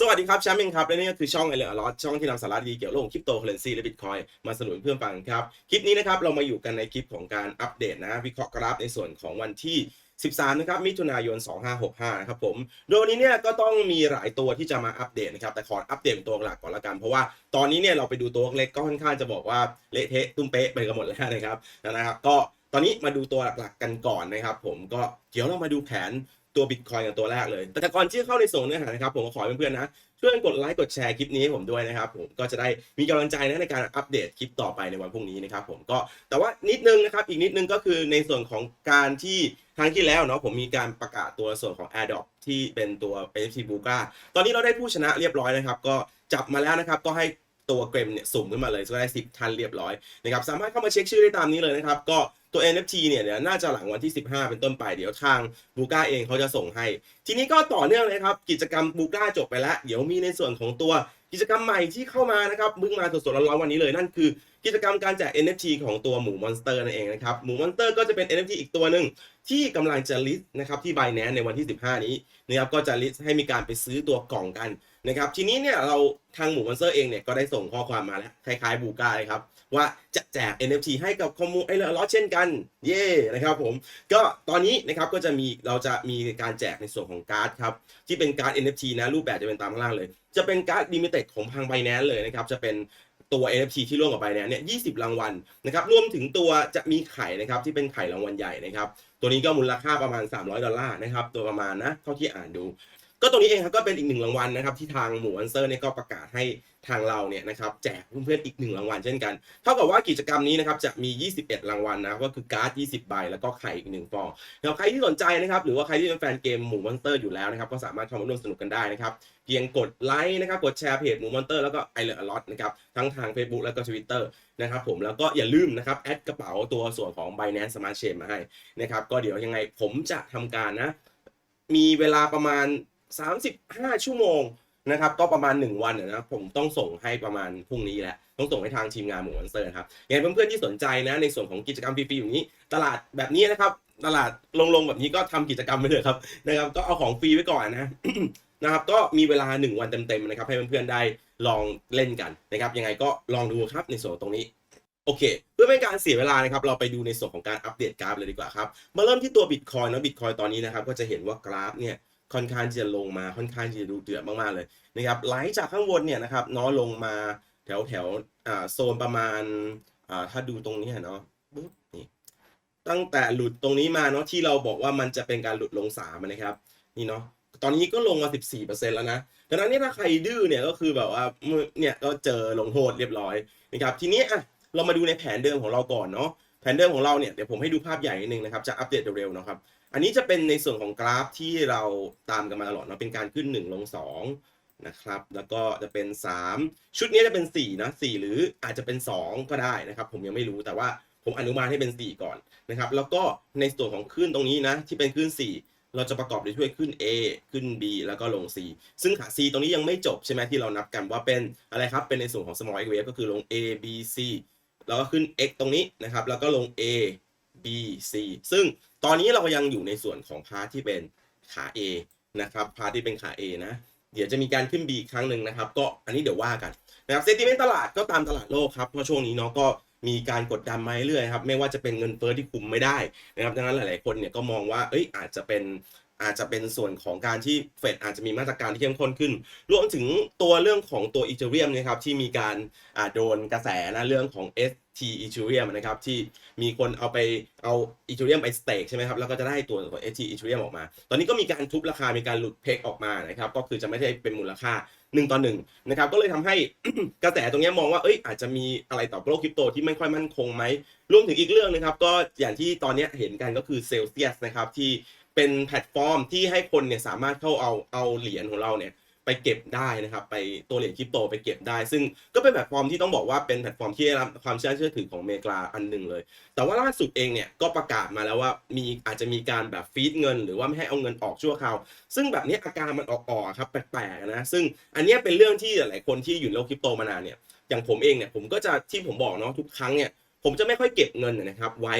สวัสดีครับแชมป์เองครับ และนี่ก็คือช่องไอเลือลอตช่องที่นำสาระดีเกี่ยวกับเรื่องของคริปโตเคอเรนซีและบิตคอยมาสนุนเพื่อนฟังครับ คลิปนี้นะครับเรามาอยู่กันในคลิปของการอัปเดตนะ วิเคราะห์กราฟในส่วนของวันที่ 13 นะครับ มิถุนายน 2565 นะครับผม โดยวันนี้เนี่ยก็ต้องมีหลายตัวที่จะมาอัปเดตนะครับ แต่ขออัปเดตตัวหลักก่อนละกัน เพราะว่าตอนนี้เนี่ยเราไปดูตัวเล็กก็ค่อนข้างจะบอกว่าเละเทะตุ้มเป๊ะไปกันหมดแล้วนะครับนะครับก็ตอนนี้มาดูตัวหลักๆกันก่อนนะครับ ผมก็เดี๋ยวเรามาดูแผน ตัวบิตคอยกับตัวแรกเลย แต่ก่อนที่จะเข้าในส่วนเนื้อหานะครับ ผมก็ขอเพื่อนๆนะ ช่วยกดไลค์กดแชร์คลิปนี้ให้ผมด้วยนะครับ ผมก็จะได้มีกำลังใจนะในการอัปเดตคลิปต่อไปในวันพรุ่งนี้นะครับผมก็แต่ว่านิดนึงนะครับ อีกนิดนึงก็คือในส่วนของการที่ครั้งที่แล้วเนาะผมมีการประกาศตัวส่วนของ a d o p ที่เป็นตัว NFT b u g a ตอนนี้เราได้ผู้ชนะเรียบร้อยนะครับ ก็จับมาแล้วนะครับก็ให้ตัวเกรมเนี่ยสุ่มขึ้นมาเลยก็ได้10ทันเรียบร้อยนะครับสามารถเข้ามาเช็คชื่อได้ตามนี้เลยนะครับก็ ตัว NFT เนี่ยเดี๋ยวน่าจะหลังวันที่ 15 เป็นต้นไป เดี๋ยวทางบูก้าเองเขาจะส่งให้ ทีนี้ก็ต่อเนื่องเลยครับ กิจกรรมบูก้าจบไปแล้ว เดี๋ยวมีในส่วนของตัวกิจกรรมใหม่ที่เข้ามานะครับเพิ่งมาสดๆร้อนๆวันนี้เลยนั่นคือ กิจกรรมการแจก NFT ของตัวหมูมอนสเตอร์นั่นเองนะครับหมูมอนสเตอร์ก็จะเป็น NFT อีกตัวหนึ่งที่กำลังจะลิสต์นะครับที่ Binance ในวันที่ 15 นี้นะครับก็จะลิสต์ให้มีการไปซื้อตัวกล่องกัน นะครับทีนี้เนี่ยเราทางหมูมอนเตอร์เองเนี่ยก็ได้ส่งข้อความมาแล้วคล้ายๆบูกาเลยครับว่าจะแจก NFT ให้กับคอมมูไอเลอร์ลอเช่นกัน เย่นะครับผมก็ตอนนี้นะครับก็จะมีเราจะมีการแจกในส่วนของการ์ดครับที่เป็นการ์ด NFT นะรูปแบบจะเป็นตามข้างล่างเลย จะเป็นการ์ดลิมิเต็ดของทางไบแนนเลยนะครับจะเป็นตัว NFT ที่ร่วมกับไบแนนเนี่ย20รางวัลนะครับรวมถึงตัวจะมีไข่นะครับที่เป็นไข่รางวัลใหญ่นะครับตัวนี้ก็มูลค่าประมาณ 300 ดอลลาร์นะครับตัวประมาณนะเท่าที่อ่านดู ก็ตรงนี้เองครับก็เป็นอีกหนึ่งรางวัลนะครับที่ทางหมูอันเซอร์เนี่ยก็ประกาศให้ทางเราเนี่ยนะครับแจกเพื่อนๆอีกหนึ่งรางวัลเช่นกัน เท่ากับว่ากิจกรรมนี้นะครับจะมี 21 รางวัลนะก็คือการ์ด 20 ใบ แล้วก็ไข่อีกหนึ่งฟองแล้วใครที่สนใจนะครับหรือว่าใครที่เป็นแฟนเกมหมูมอนสเตอร์อยู่แล้วนะครับก็สามารถเข้ามาร่วมสนุกกันได้นะครับเพียงกดไลค์นะครับกดแชร์เพจหมูมอนสเตอร์แล้วก็ไอเลอร์ลอตนะครับทั้งทาง Facebook แล้วก็ Twitter นะครับผมแล้วก็อย่าลืมนะครับแอดกระเป๋าตัวส่วนของ Binance Smart Chain มาให้นะครับก็เดี๋ยวยังไงผมจะทำการนะมีเวลาประมาณ 35 ชั่วโมงนะครับก็ประมาณ 1 วันนะผมต้องส่งให้ประมาณพรุ่งนี้แหละต้องส่งให้ทางทีมงานหมูวันเซอร์ครับยังไงเพื่อนๆที่สนใจนะในส่วนของกิจกรรมฟรีๆอย่างนี้ ตลาดแบบนี้นะครับ ตลาดลงๆแบบนี้ก็ทำกิจกรรมไปเลยครับนะครับก็เอาของฟรีไว้ก่อนนะนะครับก็มีเวลา 1 วันเต็มๆนะครับให้เพื่อนๆได้ลองเล่นกันนะครับยังไงก็ลองดูครับในส่วนตรงนี้โอเค เพื่อไม่ให้การเสียเวลานะครับเราไปดูในส่วนของการอัปเดตกราฟเลยดีกว่าครับมาเริ่มที่ตัวบิตคอยน์นะบิตคอยตอนนี้นะครับก็จะเห็นว่ากราฟเนี่ย ค่อนข้างที่จะลงมาค่อนข้างที่จะดูเดือดมากๆเลยนะครับไหลจากข้างบนเนี่ยนะครับน้อลงมาแถวแถวอ่าโซนประมาณอ่าถ้าดูตรงนี้เนาะปุ๊บนี่ตั้งแต่หลุดตรงนี้มาเนาะที่เราบอกว่ามันจะเป็นการหลุดลงสามนะครับนี่เนาะตอนนี้ก็ลงมา 14%แล้วนะดังนั้นเนี่ยถ้าใครดื้อเนี่ยก็คือแบบว่าเนี่ยก็เจอลงโทษเรียบร้อยนะครับทีนี้อะเรามาดูในแผนเดิมของเราก่อนเนาะแผนเดิมของเราเนี่ยเดี๋ยวผมให้ดูภาพใหญ่นิดนึงนะครับจะอัปเดตเร็วๆนะครับ อันนี้จะเป็นในส่วนของกราฟที่เราตามกันมาตลอดเนาะเป็นการขึ้น 1 ลง 2 นะครับ แล้วก็จะเป็น 3 ชุดนี้จะเป็น4นะ4หรืออาจจะเป็น 2 ก็ได้นะครับ ผมยังไม่รู้แต่ว่าผมอนุมานให้เป็น 4 ก่อนนะครับ แล้วก็ในส่วนของขึ้นตรงนี้นะที่เป็นขึ้น 4 เราจะประกอบด้วยขึ้น A ขึ้น B แล้วก็ลง C ซึ่งขา C ตรงนี้ยังไม่จบใช่ไหมที่เรานับกันว่าเป็นอะไรครับเป็นในส่วนของ small wave ก็คือลง A B C แล้วก็ขึ้น x ตรงนี้นะครับแล้วก็ลง a b c ซึ่ง ตอนนี้เราก็ยังอยู่ในส่วนของพาร์ทที่เป็นขา a นะครับ พาร์ทที่เป็นขา a นะ เดี๋ยวจะมีการขึ้น b อีกครั้งหนึ่งนะครับ ก็อันนี้เดี๋ยวว่ากันนะครับเซนติเมนต์ตลาดก็ตามตลาดโลกครับเพราะช่วงนี้เนาะก็มีการกดดันมาเรื่อยครับ ไม่ว่าจะเป็นเงินเฟ้อที่คุมไม่ได้นะครับ ดังนั้นหลาย ๆ คนเนี่ยก็มองว่า เอ้ย อาจจะเป็น อาจจะเป็นส่วนของการที่เฟดอาจจะมีมาตรการที่เข้มข้นขึ้น รวมถึงตัวเรื่องของตัวอีเทเรียมนะครับที่มีการโดนกระแสนะเรื่องของ ST Ethereum นะครับที่มีคนเอาไปเอา Ethereum ไปสเต็กใช่ไหมครับแล้วก็จะได้ตัวของ ST Ethereum ออกมา ตอนนี้ก็มีการทุบราคามีการหลุดเพกออกมานะครับก็คือจะไม่ใช่เป็นมูลค่า1ต่อ1นะครับก็เลยทำให้กระแสตรงนี้มองว่าเอ้ยอาจจะมีอะไรต่อโลกคริปโตที่ไม่ค่อยมั่นคงไหมรวมถึงอีกเรื่องนะครับก็อย่างที่ตอนนี้เห็นกันก็คือเซลเซียสนะครับที่ เป็นแพลตฟอร์มที่ให้คนเนี่ยสามารถเข้าเอาเอาเหรียญของเราเนี่ยไปเก็บได้นะครับ ไปตัวเหรียญคริปโตไปเก็บได้ ซึ่งก็เป็นแพลตฟอร์มที่ต้องบอกว่าเป็นแพลตฟอร์มที่ได้รับความเชื่อเชื่อถือของเมกาอันหนึ่งเลย แต่ว่าล่าสุดเองเนี่ยก็ประกาศมาแล้วว่ามีอาจจะมีการแบบฟีดเงิน หรือว่าไม่ให้เอาเงินออกชั่วคราว ซึ่งแบบนี้อาการมันออกๆครับแปลกๆนะ ซึ่งอันนี้เป็นเรื่องที่หลายคนที่อยู่ในโลกคริปโตมานานเนี่ย อย่างผมเองเนี่ยผมก็จะที่ผมบอกเนาะทุกครั้งเนี่ยผมจะไม่ค่อยเก็บเงินนะครับไว้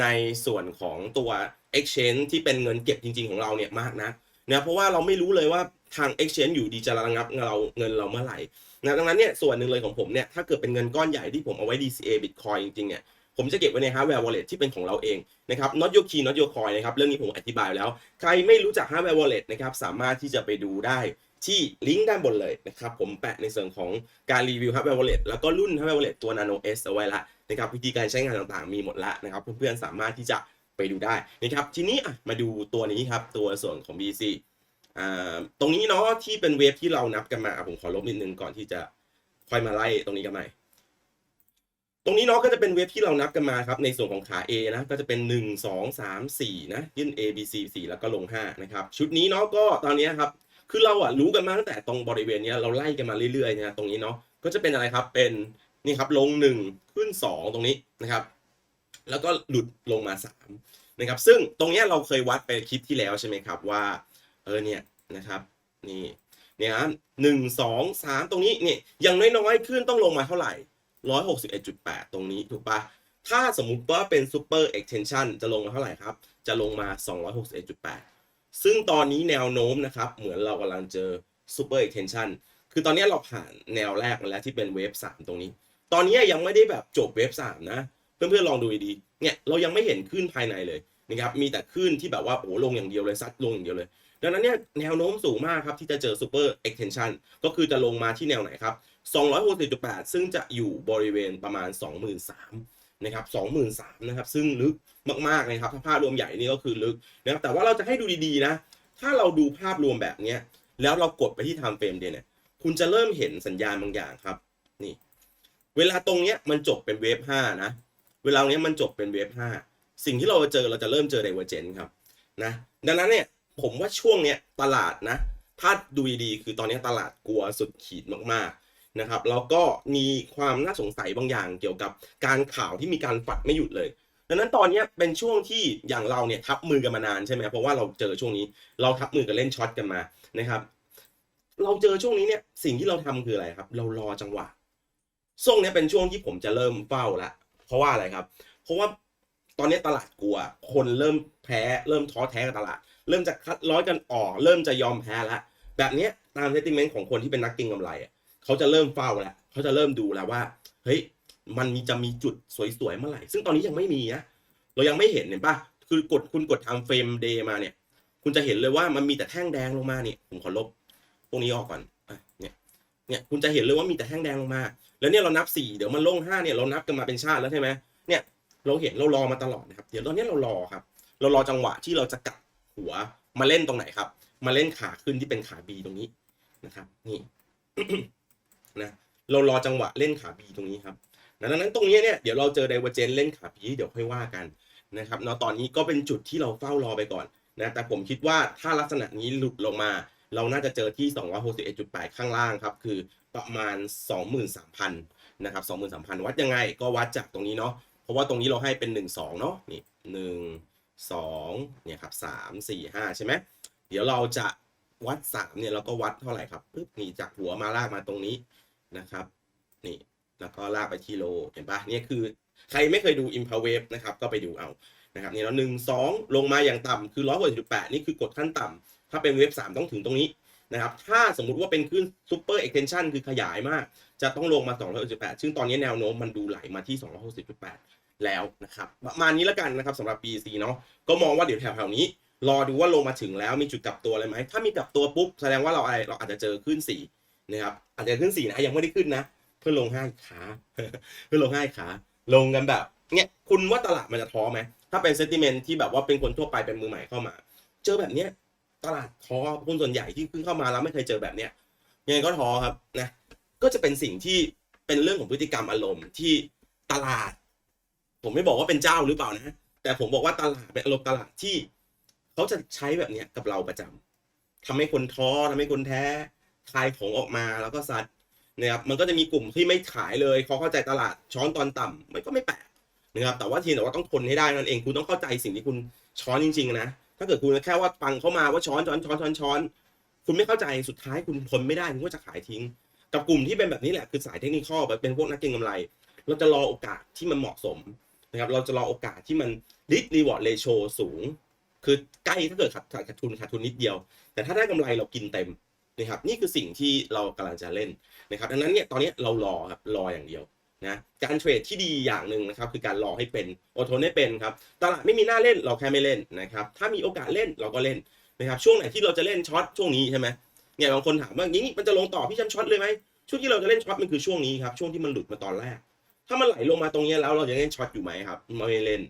ในส่วนของตัว exchange ที่เป็นเงินเก็บจริง ๆของเราเนี่ยมากนะนะเพราะว่าเราไม่รู้เลยว่าทาง exchange อยู่ดีจะระงับเราเงินเราเมื่อไหร่นะดังนั้นเนี่ยส่วนหนึ่งเลยของผมเนี่ยถ้าเกิดเป็นเงินก้อนใหญ่ที่ผมเอาไว้ DCA Bitcoin จริงๆเนี่ยผมจะเก็บไว้ใน hardware wallet ที่เป็นของเราเองนะครับ not your key not your coin นะครับ เรื่องนี้ผมอธิบายแล้ว ใครไม่รู้จัก hardware wallet นะครับ สามารถที่จะไปดูได้ ที่ลิงก์ด้านบนเลยนะครับ ผมแปะในส่วนของการรีวิว hardware wallet แล้วก็รุ่น hardware wallet ตัว nano s เอาไว้ละนะครับวิธีการใช้งานต่างๆมีหมดละนะครับ เพื่อนๆสามารถที่จะไปดูได้นะครับทีนี้มาดูตัวนี้ครับ ตัวส่วนของ BC อ่าตรงนี้เนาะที่เป็นเวฟที่เรานับกันมาผมขอลบนิดนึงก่อนที่จะค่อยมาไล่ตรงนี้กันใหม่ตรงนี้เนาะก็จะเป็นเวฟที่เรานับกันมาครับในส่วนของขา A นะก็จะเป็น 1 2 3 4 นะ ยื่น A B C 4 แล้วก็ลง 5 นะครับ ชุดนี้เนาะก็ตอนนี้ครับ คือเราอะรู้กันมาตั้งแต่ตรงบริเวณเนี้ยเราไล่กันมาเรื่อยๆนะตรงนี้เนาะก็จะเป็นอะไรครับเป็นนี่ครับลง1ขึ้น2ตรงนี้นะครับ แล้วก็หลุดลงมา3นะครับ ซึ่งตรงเนี้ยเราเคยวัดไปคลิปที่แล้วใช่ไหมครับว่าเออเนี่ยนะครับนี่เนี่ยหนึ่งสองสามตรงนี้เนี่ยอย่างน้อยๆขึ้นต้องลงมาเท่าไหร่161.8ตรงนี้ถูกปะถ้าสมมุติว่าเป็น Super Extension จะลงมาเท่าไหร่ครับ จะลงมา 261.8 ซึ่งตอนนี้แนวโน้มนะครับ เหมือนเรากำลังเจอ Super Extension คือตอนนี้เราผ่านแนวแรกมาแล้วที่เป็นเวฟ3ตรงนี้ ตอนนี้ยังไม่ได้แบบจบเวฟ3นะ เพื่อนๆลองดูดีๆเนี่ยเรายังไม่เห็นขึ้นภายในเลยนะครับมีแต่ขึ้นที่แบบว่าโอ้ลงอย่างเดียวเลยซัดลงอย่างเดียวเลย ดังนั้นเนี่ยแนวโน้มสูงมากครับที่จะเจอ Super Extension ก็คือจะลงมาที่แนวไหนครับ260.8ซึ่งจะอยู่บริเวณประมาณ 23,000 นะครับ23,000นะครับ ซึ่งลึกมากๆนะครับ ถ้าภาพรวมใหญ่นี่ก็คือลึกนะครับ แต่ว่าเราจะให้ดูดีๆนะ ถ้าเราดูภาพรวมแบบเนี้ย แล้วเรากดไปที่ time frame เดย์เนี่ย คุณจะเริ่มเห็นสัญญาณบางอย่างครับ นี่ เวลาตรงเนี้ยมันจบเป็นเวฟ5นะ เวลาเนี้ยมันจบเป็นเวฟ5สิ่งที่เราเจอเราจะเริ่มเจอ divergence ครับ นะ ดังนั้นเนี่ย ผมว่าช่วงเนี้ยตลาดนะ ถ้าดูดีๆคือตอนนี้ตลาดกลัวสุดขีดมากๆ นะครับแล้วก็มีความน่าสงสัยบางอย่างเกี่ยวกับการข่าวที่มีการฝัดไม่หยุดเลยดังนั้นตอนนี้เป็นช่วงที่อย่างเราเนี่ยทับมือกันมานานใช่ไหมเพราะว่าเราเจอช่วงนี้เราทับมือกันเล่นช็อตกันมานะครับ เราเจอช่วงนี้เนี่ยสิ่งที่เราทำคืออะไรครับ เรารอจังหวะช่วงนี้เป็นช่วงที่ผมจะเริ่มเฝ้าละเพราะว่าอะไรครับ เพราะว่าตอนนี้ตลาดกลัว คนเริ่มแพ้เริ่มท้อแท้กับตลาด เริ่มจะคัดร้อยกันออก เริ่มจะยอมแพ้แล้วแบบนี้ตามเซติเมนต์ของคนที่เป็นนักเก็งกำไรอะ เขาจะเริ่มเฝ้าแล้วเขาจะเริ่มดูแล้วว่า เฮ้ย มันมีจะมีจุดสวยๆเมื่อไหร่ ซึ่งตอนนี้ยังไม่มีนะ เรายังไม่เห็นเห็นปะคือกดคุณกดทางเฟรมเดย์มาเนี่ย คุณจะเห็นเลยว่ามันมีแต่แท่งแดงลงมาเนี่ย ผมขอลบพวกนี้ออกก่อนอะเนี่ย เนี่ย คุณจะเห็นเลยว่ามีแต่แท่งแดงลงมา แล้วเนี่ยเรานับสี่เดี๋ยวมันลงห้าเนี่ยเรานับกันมาเป็นชาติแล้วใช่ไหมเนี่ย เราเห็นเรารอมาตลอดนะครับ เดี๋ยวตอนนี้เรารอครับ เรารอจังหวะที่เราจะกลับหัวมาเล่นตรงไหนครับ มาเล่นขาขึ้นที่เป็นขา B ตรงนี้นะครับ นี่ นะเรารอจังหวะเล่นขา B ตรงนี้ครับดังนั้นตรงนี้เนี่ยเดี๋ยวเราเจอไดเวอร์เจนเล่นขา B เดี๋ยวค่อยว่ากันนะครับเนาะตอนนี้ก็เป็นจุดที่เราเฝ้ารอไปก่อนนะแต่ผมคิดว่าถ้าลักษณะนี้หลุดลงมา เราน่าจะเจอที่ 261.8 ข้างล่างครับ คือประมาณ 23,000นะครับ23,000 วัดยังไงก็วัดจากตรงนี้เนาะเพราะว่าตรงนี้เราให้เป็น 1 2 เนาะนี่1 2เนี่ยครับ3 4 5 ใช่ไหมเดี๋ยวเราจะวัด3เนี่ยเราก็วัดเท่าไหร่ครับปึ๊บนี่จากหัวมาลากมาตรงนี้ นะครับ นี่แล้วก็ลากไปที่โลเห็นปะนี่คือใครไม่เคยดู i m p a Wave นะครับ ก็ไปดูเอานะครับนี่แล้วหนึ่งสองลงมาอย่างต่ำคือร้อยหกสิบแปดนี่คือกดขั้นต่ำถ้าเป็นเวฟสามต้องถึงตรงนี้นะครับ ถ้าสมมุติว่าเป็นขึ้นซูเปอร์เอ็กเทนชันคือขยายมาก จะต้องลงมา268ซึ่งตอนนี้แนวโน้มมันดูไหลมาที่ 260.8 แล้วนะครับ ประมาณนี้แล้วกันนะครับสำหรับ BC เนาะ ก็มองว่าเดี๋ยวแถวๆนี้ รอดูว่าลงมาถึงแล้วมีจุดกลับตัวอะไรไหม ถ้ามีกลับตัวปุ๊บ แสดงว่าเราอะไรเราอาจจะเจอขึ้น4 นะครับอาจจะขึ้น4นะยังไม่ได้ขึ้นนะ เพื่อลงห้าขา เพื่อลงห้าขา ลงกันแบบเนี่ยคุณว่าตลาดมันจะท้อไหมถ้าเป็นเซนติเมนที่แบบว่าเป็นคนทั่วไปเป็นมือใหม่เข้ามา เจอแบบเนี้ยตลาดท้อคนส่วนใหญ่ที่เพิ่งเข้ามาแล้วไม่เคยเจอแบบเนี้ยยังไงก็ท้อครับนะก็จะเป็นสิ่งที่เป็นเรื่องของพฤติกรรมอารมณ์ที่ตลาด ผมไม่บอกว่าเป็นเจ้าหรือเปล่านะ แต่ผมบอกว่าตลาดเป็นอารมณ์ตลาดที่เขาจะใช้แบบเนี้ยกับเราประจำทำให้คนท้อทำให้คนแท้ คลายของออกมาแล้วก็ซัดนะครับมันก็จะมีกลุ่มที่ไม่ขายเลยเขาเข้าใจตลาดช้อนตอนต่ำมันก็ไม่แปลกนะครับแต่ว่าทีแต่ว่าต้องทนให้ได้นั่นเองคุณต้องเข้าใจสิ่งที่คุณช้อนจริงๆนะถ้าเกิดคุณแค่ว่าฟังเข้ามาว่าช้อนช้อนช้อนช้อนช้อนคุณไม่เข้าใจสุดท้ายคุณทนไม่ได้คุณก็จะขายทิ้ง กับกลุ่มที่เป็นแบบนี้แหละคือสายเทคนิคแบบเป็นพวกนักเก็งกำไร เราจะรอโอกาสที่มันเหมาะสมนะครับเราจะรอโอกาสที่มัน risk reward ratio สูง คือใกล้ถ้าเกิดขาดขาดทุนขาดทุนนิดเดียว แต่ถ้าได้กำไรเรากินเต็ม นะครับนี่คือสิ่งที่เรากำลังจะเล่นนะครับดังนั้นเนี่ยตอนนี้เรารอครับรออย่างเดียวนะการเทรดที่ดีอย่างหนึ่งนะครับคือการรอให้เป็นอดทนให้เป็นครับตลาดไม่มีหน้าเล่นเราแค่ไม่เล่นนะครับถ้ามีโอกาสเล่นเราก็เล่นนะครับช่วงไหนที่เราจะเล่นช็อตช่วงนี้ใช่ไหมเนี่ยบางคนถามว่าอย่างนี้มันจะลงต่อพี่ชมป์ช็อตเลยไหมช่วงที่เราจะเล่นช็อตมันคือช่วงนี้ครับช่วงที่มันหลุดมาตอนแรก ถ้ามันไหลลงมาตรงนี้แล้วเราจะเล่นช็อตอยู่ไหมครับไม่เล่น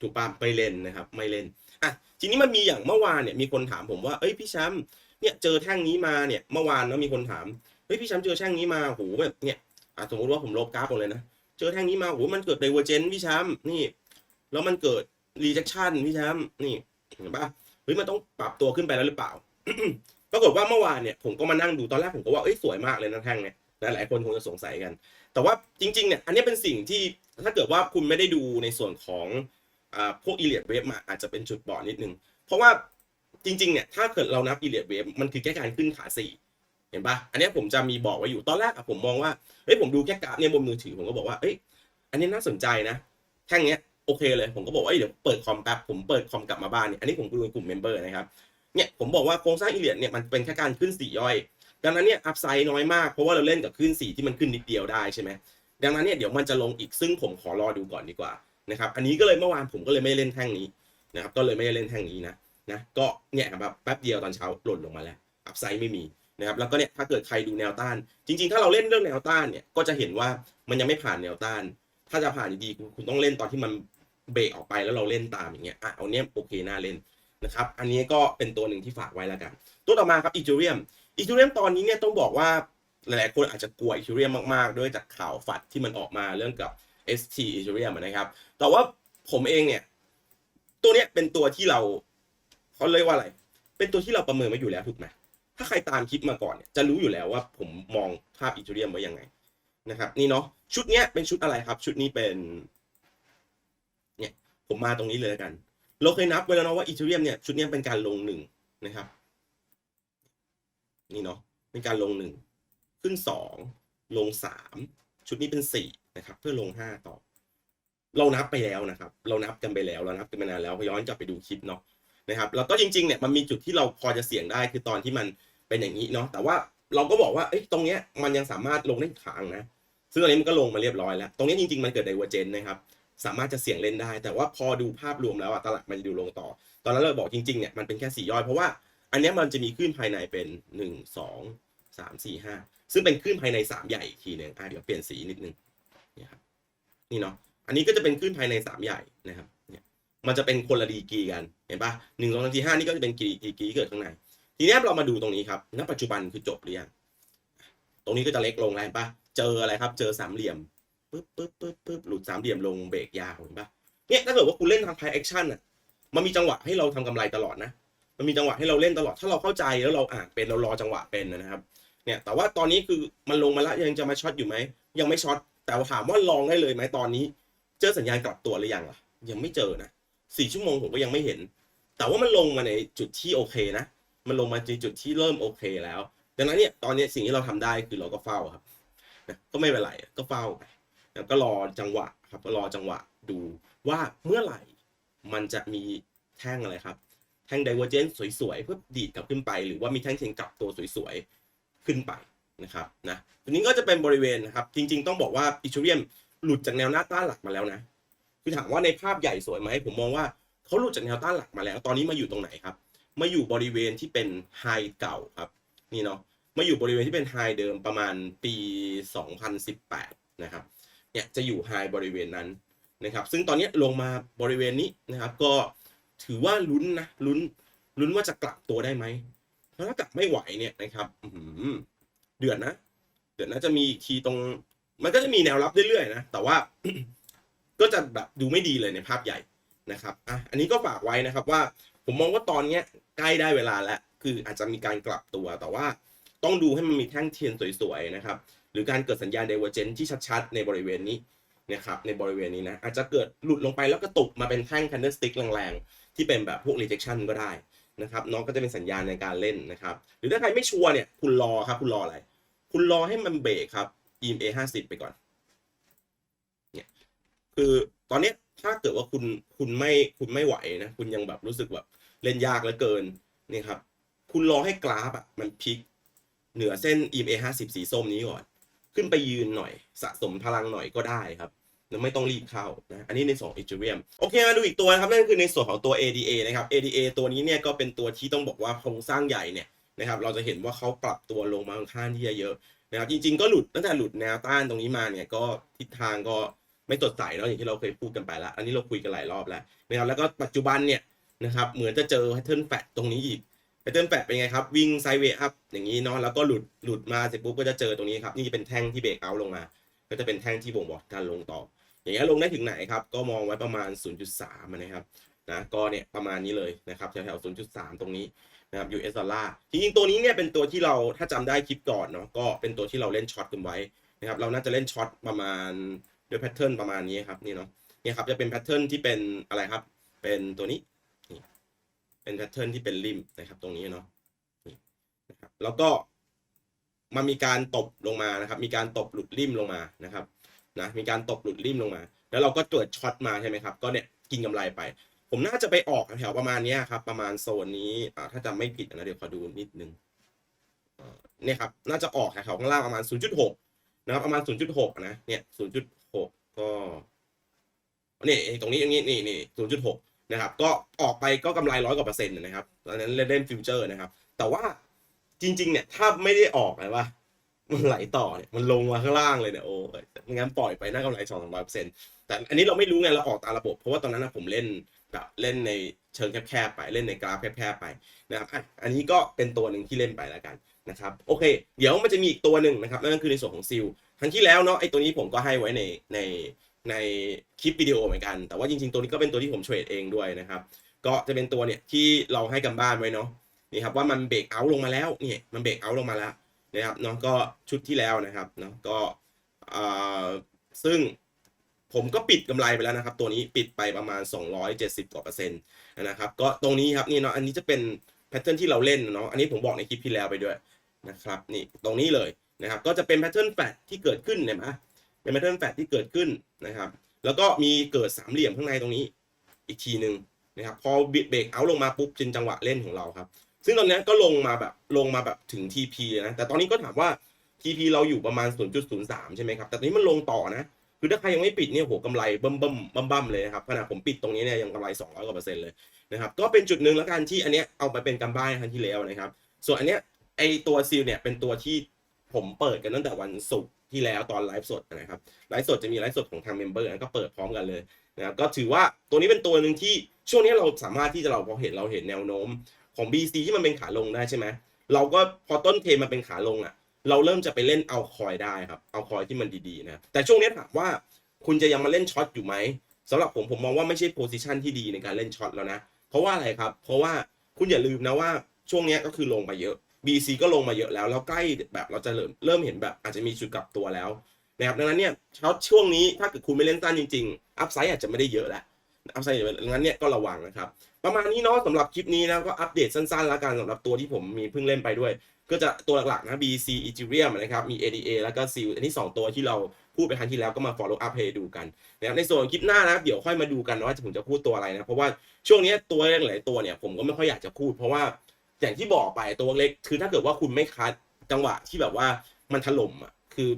ถูกปะไม่เล่นนะครับไม่เล่นอะทีนี้มันมีอย่างเมื่อวานเนี่ยมีคนถามผมว่าเอ้ยพี่แชมป์ เนี่ยเจอแท่งนี้มาเนี่ยเมื่อวานแล้วมีคนถามเฮ้ยพี่แชมป์เจอแท่งนี้มาโหแบบเนี่ยอะสมมติว่าผมลบกราฟหมดเลยนะเจอแท่งนี้มาโหมันเกิด divergence พี่แชมป์นี่ แล้วมันเกิด rejection พี่แชมป์นี่เห็นปะเฮ้ยมันต้องปรับตัวขึ้นไปแล้วหรือเปล่าปรากฏว่าเมื่อวานเนี่ยผมก็มานั่งดูตอนแรกผมก็ว่าเอ้ยสวยมากเลยนะแท่งเนี่ยหลายคนคงจะสงสัยกัน แต่ว่าจริงๆเนี่ยอันนี้เป็นสิ่งที่ถ้าเกิดว่าคุณไม่ได้ดูในส่วนของอ่าพวกอีเลียดเวฟมาอาจจะเป็นจุดบอดนิดนึง เพราะว่า จริงๆเนี่ยถ้าเกิดเรานับอีเลียดเวฟมันคือแค่การขึ้นขาสี่เห็นปะอันนี้ผมจะมีบอกไว้อยู่ตอนแรกอะผมมองว่าเฮ้ยผมดูแค่กราฟเนี่ยบนมือถือผมก็บอกว่าเอ้ยอันนี้น่าสนใจนะแท่งเนี้ยโอเคเลยผมก็บอกว่าเดี๋ยวเปิดคอมแป๊บผมเปิดคอมกลับมาบ้านเนี่ยอันนี้ผมดูในกลุ่มเมมเบอร์นะครับเนี่ยผมบอกว่าโครงสร้างอีเลียดเนี่ยมันเป็นแค่การขึ้นสี่ย่อย ดังนั้นเนี่ยอัพไซด์น้อยมากเพราะว่าเราเล่นกับขึ้นสี่ที่มันขึ้นนิดเดียวได้ใช่ไหมดังนั้นเนี่ยเดี๋ยวมันจะลงอีกซึ่งผมขอรอดูก่อนดีกว่านะครับอันนี้ก็เลยเมื่อวานผมก็เลยไม่เล่นแท่งนี้นะครับก็เลยไม่ได้เล่นแท่งนี้นะ นะก็เนี่ยครับแป๊บเดียวตอนเช้าหล่นลงมาแล้วอัพไซด์ไม่มีนะครับแล้วก็เนี่ยถ้าเกิดใครดูแนวต้าน จริง ๆ ถ้าเราเล่นเรื่องแนวต้านเนี่ยก็จะเห็นว่ามันยังไม่ผ่านแนวต้าน ถ้าจะผ่านดีคุณต้องเล่นตอนที่มันเบรกออกไปแล้วเราเล่นตามอย่างเงี้ยอะเอาเนี้ยโอเคน่าเล่นนะครับอันนี้ก็เป็นตัวหนึ่งที่ฝากไว้แล้วกัน ตัวต่อมาครับอีจูเรียมอีทูเรียมตอนนี้เนี่ยต้องบอกว่าหลายๆคนอาจจะกลัวอีทูเรียมมากๆ ด้วยจากข่าวฝัดที่มันออกมาเรื่องกับ ST อีทูเรียมนะครับแต่ว่าผมเองเนี่ยตัวเนี้ยเป็นตัวที่เรา เขาเรียว่าอะไร เป็นตัวที่เราประเมินมาอยู่แล้วถูกไหมถ้าใครตามคลิปมาก่อนเนี่ยจะรู้อยู่แล้วว่าผมมองภาพอีทูเรียมไว้ยังไงนะครับนี่เนาะชุดเนี้ยเป็นชุดอะไรครับ ชุดนี้เป็นเนี่ยผมมาตรงนี้เลยกัน เราเคยนับไว้แล้วเนาะว่าอีทูเรียมเนี่ยชุดเนี้ยเป็นการลงหนึ่งนะครับ นี่เนาะเป็นการลงหนึ่งขึ้นสองลงสามชุดนี้เป็นสี่นะครับ เพื่อลงห้าต่อ เรานับไปแล้วนะครับ เรานับกันไปแล้วเรานับกันมานานแล้วย้อนกลับไปดูคลิปเนาะ นะครับแล้วก็จริงๆเนี่ยมันมีจุดที่เราพอจะเสี่ยงได้คือตอนที่มันเป็นอย่างนี้เนาะแต่ว่าเราก็บอกว่าเอ้ยตรงเนี้ยมันยังสามารถลงได้อีกทางนะซึ่งตอนนี้มันก็ลงมาเรียบร้อยแล้ว ตรงนี้จริงๆมันเกิดไดเวอร์เจนนะครับสามารถจะเสี่ยงเล่นได้ แต่ว่าพอดูภาพรวมแล้วอะตลาดมันดูลงต่อ ตอนนั้นเราบอกจริงๆเนี่ยมันเป็นแค่สี่ย่อยเพราะว่าอันเนี้ยมันจะมีคลื่นภายในเป็นหนึ่งสองสามสี่ห้าซึ่งเป็นคลื่นภายในสามใหญ่อีกทีหนึ่งอะเดี๋ยวเปลี่ยนสีนิดนึงเนี่ยครับนี่เนาะอันนี้ก็จะเป็นคลื่นภายในสามใหญ่นะครับ มันจะเป็นคนละดีกีกัน เห็นปะหนึ่งสองสามสี่ห้านี่ก็จะเป็นกีดีกีเกิดข้างใน ทีนี้เรามาดูตรงนี้ครับ ณ ปัจจุบันคือจบหรือยัง ตรงนี้ก็จะเล็กลงแล้วเห็นปะเจออะไรครับ เจอสามเหลี่ยม ปึ๊บปึ๊บปึ๊บปึ๊บหลุดสามเหลี่ยมลงเบรกยาว เห็นปะเนี่ยถ้าเกิดว่าคุณเล่นทางไพแอคชั่นอะ มันมีจังหวะให้เราทำกำไรตลอดนะ มันมีจังหวะให้เราเล่นตลอด ถ้าเราเข้าใจแล้วเราอ่านเป็น เรารอจังหวะเป็นนะครับ เนี่ย แต่ว่าตอนนี้คือมันลงมาแล้วยังจะมาช็อตอยู่ไหม ยังไม่ช็อต แต่ถามว่าลองได้เลยไหมตอนนี้ เจอสัญญาณกลับตัวหรือยังล่ะ ยังไม่เจอนะ สี่ชั่วโมงผมก็ยังไม่เห็น แต่ว่ามันลงมาในจุดที่โอเคนะ มันลงมาในจุดที่เริ่มโอเคแล้ว ดังนั้นเนี่ยตอนนี้สิ่งที่เราทำได้คือเราก็เฝ้าครับนะก็ไม่เป็นไรก็เฝ้าไปแล้วก็รอจังหวะครับก็รอจังหวะดูว่าเมื่อไหร่มันจะมีแท่งอะไรครับ แท่ง divergence สวยๆเพื่อดีดกลับขึ้นไป หรือว่ามีแท่งเทงกลับตัวสวยๆขึ้นไปนะครับนะตัวนี้ก็จะเป็นบริเวณนะครับ จริง ๆ ต้องบอกว่าอิชูเรียมหลุดจากแนวหน้าต้านหลักมาแล้วนะ คือถามว่าในภาพใหญ่สวยไหมผมมองว่าเขาหลุดจากแนวต้านหลักมาแล้ว ตอนนี้มาอยู่ตรงไหนครับ มาอยู่บริเวณที่เป็นไฮเก่าครับนี่เนาะมาอยู่บริเวณที่เป็นไฮเดิมประมาณปี 2018 นะครับเนี่ยจะอยู่ไฮบริเวณนั้นนะครับ ซึ่งตอนนี้ลงมาบริเวณนี้นะครับ ก็ถือว่าลุ้นนะลุ้นลุ้นว่าจะกลับตัวได้ไหมเพราะถ้ากลับไม่ไหวเนี่ยนะครับเดือดนะ เดือดนะจะมีอีกทีตรง มันก็จะมีแนวรับเรื่อยๆนะแต่ว่า ก็จะแบบดูไม่ดีเลยในภาพใหญ่นะครับอะอันนี้ก็ฝากไว้นะครับว่าผมมองว่าตอนเนี้ยใกล้ได้เวลาแล้ว คืออาจจะมีการกลับตัวแต่ว่าต้องดูให้มันมีแท่งเทียนสวยๆนะครับ หรือการเกิดสัญญาณ divergence ที่ชัดๆ ในบริเวณนี้นะครับในบริเวณนี้นะอาจจะเกิดหลุดลงไปแล้วก็ตกมาเป็นแท่ง candlestick แรงๆ ที่เป็นแบบพวก rejection ก็ได้นะครับน้องก็จะเป็นสัญญาณในการเล่นนะครับ หรือถ้าใครไม่ชัวร์เนี่ยคุณรอครับคุณรออะไร คุณรอให้มันเบรกครับ EMA 50 ไปก่อน คือตอนเนี้ยถ้าเกิดว่าคุณคุณไม่คุณไม่ไหวนะคุณยังแบบรู้สึกแบบเล่นยากเหลือเกินนี่ครับ คุณรอให้กราฟอะมันพลิกเหนือเส้น EMA 50 สีส้มนี้ก่อน ขึ้นไปยืนหน่อยสะสมพลังหน่อยก็ได้ครับแล้วไม่ต้องรีบเข้านะอันนี้ในส่วนของ Ethereum โอเคมาดูอีกตัวนะครับนั่นคือในส่วนของตัว ADA นะครับ ADA ตัวนี้เนี่ยก็เป็นตัวที่ต้องบอกว่าโครงสร้างใหญ่เนี่ยนะครับเราจะเห็นว่าเขาปรับตัวลงมาค่อนข้างที่จะเยอะนะครับจริงๆก็หลุดตั้งแต่หลุดแนวต้านตรงนี้มาเนี่ยก็ทิศทางก็ ไม่สดใสเนาะอย่างที่เราเคยพูดกันไปแล้ว อันนี้เราคุยกันหลายรอบแล้วนะครับแล้วก็ปัจจุบันเนี่ยนะครับเหมือนจะเจอ pattern flat ตรงนี้อีก pattern flat เป็นไงครับวิ่งไซเวย์อัพอย่างนี้เนาะแล้วก็หลุดหลุดมาเสร็จปุ๊บก็จะเจอตรงนี้ครับนี่เป็นแท่งที่เบรกเอาลงมา ก็จะเป็นแท่งที่บ่งบอกการลงต่อ อย่างเงี้ยลงได้ถึงไหนครับก็มองไว้ประมาณ 0.3นะครับนะก็เนี่ยประมาณนี้เลยนะครับแถวๆ0.3 ตรงนี้นะครับ US ดอลลาร์จริงๆตัวนี้เนี่ยเป็นตัวที่เราถ้าจำได้คลิปก่อนเนาะก็เป็นตัวที่เราเล่นช็อตกันไว้นะครับเราน่าจะเล่นช็อตประมาณ ด้วยแพทเทิร์นประมาณนี้ครับนี่เนาะเนี่ยครับจะเป็นแพทเทิร์นที่เป็นอะไรครับ เป็นตัวนี้นี่เป็นแพทเทิร์นที่เป็นริมนะครับตรงนี้เนาะนี่นะครับแล้วก็มันมีการตบลงมานะครับ มีการตบหลุดริมลงมานะครับนะมีการตบหลุดริมลงมา แล้วเราก็เกิดช็อตมาใช่ไหมครับ ก็เนี่ยกินกำไรไป ผมน่าจะไปออกแถวประมาณนี้ครับ ประมาณโซนนี้อ่าถ้าจำไม่ผิดนะเดี๋ยวขอดูนิดนึงเนี่ยครับ น่าจะออกแถวข้างล่างประมาณ 0.6 นะครับ ประมาณ 0.6 นะ เนี่ย 0.6 ก็นี่ตรงนี้อย่างนี้นี่นี่0.6นะครับ ก็ออกไปก็กำไรร้อยกว่าเปอร์เซ็นต์นะครับตอนนั้นเล่นฟิวเจอร์นะครับ แต่ว่าจริง ๆ เนี่ย ถ้าไม่ได้ออกเลยว่ามันไหลต่อเนี่ยมันลงมาข้างล่างเลยเนี่ยโอ้ยไม่งั้นปล่อยไปน่ากำไรสองสามร้อยเปอร์เซ็นต์แต่อันนี้เราไม่รู้ไงเราออกตามระบบ เพราะว่าตอนนั้นนะผมเล่นแบบเล่นในเชิงแคบๆไปเล่นในกราฟแคบๆไปนะครับอันนี้ก็เป็นตัวหนึ่งที่เล่นไปแล้วกันนะครับโอเค เดี๋ยวมันจะมีอีกตัวหนึ่งนะครับนั่นก็คือในส่วนของซิล ครั้งที่แล้วเนาะไอ้ตัวนี้ผมก็ให้ไว้ในในในคลิปวิดีโอเหมือนกัน แต่ว่าจริงๆตัวนี้ก็เป็นตัวที่ผมเทรดเองด้วยนะครับ ก็จะเป็นตัวเนี่ยที่เราให้กันบ้านไว้เนาะนี่ครับว่ามันเบรกเอาลงมาแล้วนี่มันเบรกเอาลงมาแล้วนะครับเนาะก็ชุดที่แล้วนะครับเนาะก็อ่าซึ่งผมก็ปิดกำไรไปแล้วนะครับ ตัวนี้ปิดไปประมาณ 270กว่าเปอร์เซ็นต์นะครับก็ตรงนี้ครับนี่เนาะอันนี้จะเป็นแพทเทิร์นที่เราเล่นเนาะอันนี้ผมบอกในคลิปที่แล้วไปด้วยนะครับนี่ตรงนี้เลย นะครับก็จะเป็นแพทเทิร์นแฟดที่เกิดขึ้นเห็นไหมเป็นแพทเทิร์นแฟดที่เกิดขึ้นนะครับแล้วก็มีเกิดสามเหลี่ยมข้างในตรงนี้อีกทีหนึ่งนะครับพอเบรกเอาลงมาปุ๊บจินจังหวะเล่นของเราครับ ซึ่งตอนนี้ก็ลงมาแบบลงมาแบบถึง TP นะแต่ตอนนี้ก็ถามว่า TP เราอยู่ประมาณ 0.03 ใช่ไหมครับแต่ตอนนี้มันลงต่อนะคือถ้าใครยังไม่ปิดเนี่ยโหกำไรเบิ่มเบิ่มบั่มบั่มเลยนะครับขณะผมปิดตรงนี้เนี่ยยังกำไร 200กว่าเปอร์เซ็นต์เลยนะครับก็เป็นจุดหนึ่งแล้วกันที่อันเนี้ยเอาไปเป็นกำบ้านครั้งที่แล้วนะครับ ส่วนอันเนี้ยไอตัวซีลเนี่ยเป็นตัวที่ ผมเปิดกันตั้งแต่วันศุกร์ที่แล้วตอนไลฟ์สดนะครับไลฟ์สดจะมีไลฟ์สดของทางเมมเบอร์ก็เปิดพร้อมกันเลยนะครับก็ถือว่าตัวนี้เป็นตัวหนึ่งที่ช่วงนี้เราสามารถที่จะเราพอเห็นเราเห็นแนวโน้มของ BC ที่มันเป็นขาลงได้ใช่ไหมเราก็พอต้นเทมันเป็นขาลงอะ เราเริ่มจะไปเล่นเอาคอยได้ครับเอาคอยที่มันดีๆนะแต่ช่วงนี้ถามว่าคุณจะยังมาเล่นช็อตอยู่ไหมสำหรับผมผมมองว่าไม่ใช่โพซิชันที่ดีในการเล่นช็อตแล้วนะเพราะว่าอะไรครับ เพราะว่าคุณอย่าลืมนะว่าช่วงนี้ก็คือลงมาเยอะ BC ก็ลงมาเยอะแล้ว แล้วใกล้แบบเราจะเริ่มเริ่มเห็นแบบอาจจะมีจุดกลับตัวแล้วนะครับดังนั้นเนี่ยช็อตช่วงนี้ถ้าเกิดคุณไม่เล่นสั้นจริงๆอัพไซด์อาจจะไม่ได้เยอะแล้วอัพไซด์ดังนั้นเนี่ยก็ระวังนะครับ ประมาณนี้เนาะสำหรับคลิปนี้นะก็อัปเดตสั้นๆแล้วกันสำหรับตัวที่ผมมีเพิ่งเล่นไปด้วย ก็จะตัวหลักๆนะ BC Ethereum นะครับมี ADA แล้วก็ SEAL อันนี้ 2 ตัวที่เราพูดไปครั้งที่แล้วก็มา follow up ให้ดูกันนะครับในส่วนคลิปหน้านะเดี๋ยวค่อยมาดูกันว่าผมจะพูดตัวอะไรนะเพราะว่าช่วงนี้ตัวหลายตัวเนี่ยผมก็ไม่ค่อยอยากจะพูดเพราะว่า อย่างที่บอกไปตัวเล็ก คือถ้าเกิดว่าคุณไม่คัดจังหวะที่แบบว่ามันถล่มอะคือ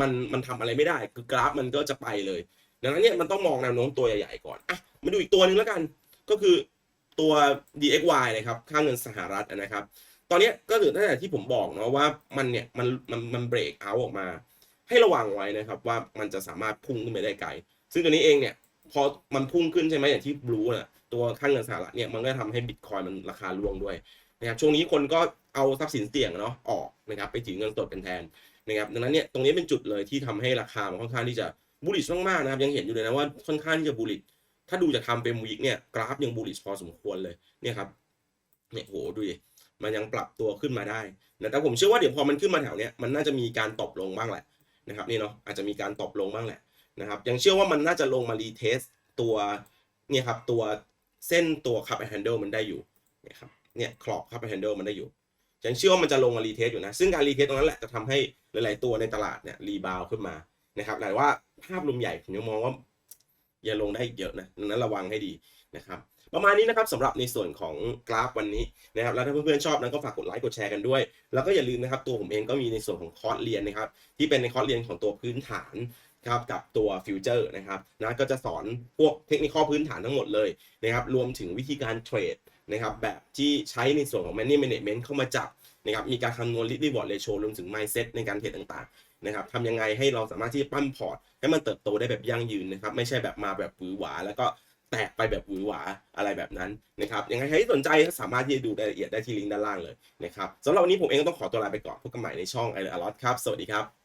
มันมันทำอะไรไม่ได้ คือกราฟมันก็จะไปเลย ดังนั้นเนี่ยมันต้องมองแนวโน้มตัวใหญ่ๆก่อนอะมาดูอีกตัวหนึงแล้วกัน ก็คือตัว DXY นะครับ ค่าเงินสหรัฐนะครับ ตอนนี้ก็ถือตั้งแต่ที่ผมบอกเนาะว่ามันเนี่ยมันมันมันเบรกเอาออกมา ให้ระวังไว้นะครับว่ามันจะสามารถพุ่งขึ้นไปได้ไกล ซึ่งตัวนี้เองเนี่ยพอมันพุ่งขึ้นใช่ไหมอย่างที่รู้น่ะ ตัวค่าเงินสหรัฐเนี่ยมันก็ทำให้บิตคอยมันราคาร่วงด้วยนะครับช่วงนี้คนก็เอาทรัพย์สินเสี่ยงเนาะออกนะครับไปถือเงินสดเป็นแทนนะครับดังนั้นเนี่ยตรงนี้เป็นจุดเลยที่ทำให้ราคามันค่อนข้างที่จะบูลลิชมากๆนะครับยังเห็นอยู่เลยนะว่าค่อนข้างที่จะบูลลิชถ้าดูจากทำเป็นวีคเนี่ยกราฟยังบูลลิชพอสมควรเลยเนี่ยครับเนี่ยโหดูดิมันยังปรับตัวขึ้นมาได้นะแต่ผมเชื่อว่าเดี๋ยวพอมันขึ้นมาแถวเนี้ยมันน่าจะมีการตบลงบ้างแหละนะครับนี่เนาะอาจจะมีการตบลงบ้างแหละนะครับยังเชื่อว่ามันน่าจะลงมารีเทสตัวเนี่ยครับตัว เส้นตัวคัพแอนด์เดิลมันได้อยู่เนี่ยครับเนี่ยขอบคัพแอนด์เดิลมันได้อยู่ยังเชื่อว่ามันจะลงมารีเทสอยู่นะ ซึ่งการรีเทสตรงนั้นแหละจะทำให้หลาย ๆ ตัวในตลาดเนี่ยรีบาวขึ้นมานะครับแต่ว่าภาพรวมใหญ่ผมยังมองว่าอย่าลงได้อีกเยอะนะดังนั้นระวังให้ดีนะครับประมาณนี้นะครับสำหรับในส่วนของกราฟวันนี้นะครับแล้วถ้าเพื่อนๆชอบนั้นก็ฝากกดไลค์กดแชร์กันด้วย แล้วก็อย่าลืมนะครับตัวผมเองก็มีในส่วนของคอร์สเรียนนะครับที่เป็นในคอร์สเรียนของตัวพื้นฐาน ครับกับตัวฟิวเจอร์นะครับนะก็จะสอนพวกเทคนิคข้อพื้นฐานทั้งหมดเลยนะครับรวมถึงวิธีการเทรดนะครับแบบที่ใช้ในส่วนของ Money Management เข้ามาจับนะครับมีการคำนวณ Risk Reward Ratio รวมถึง Mindset ในการเทรดต่างๆนะครับทำยังไงให้เราสามารถที่จะปั้นพอร์ต ให้มันเติบโตได้แบบยั่งยืนนะครับไม่ใช่แบบมาแบบหวือหวา แล้วก็แตกไปแบบหวือหวาอะไรแบบนั้นนะครับยังไงใครที่สนใจก็สามารถที่จะดูรายละเอียดได้ที่ลิงก์ด้านล่างเลยนะครับสำหรับวันนี้ผมเองก็ต้องขอตัวลาไปก่อนพบกันใหม่ในช่องไอเดอร์ลอตครับสวัสดีครับ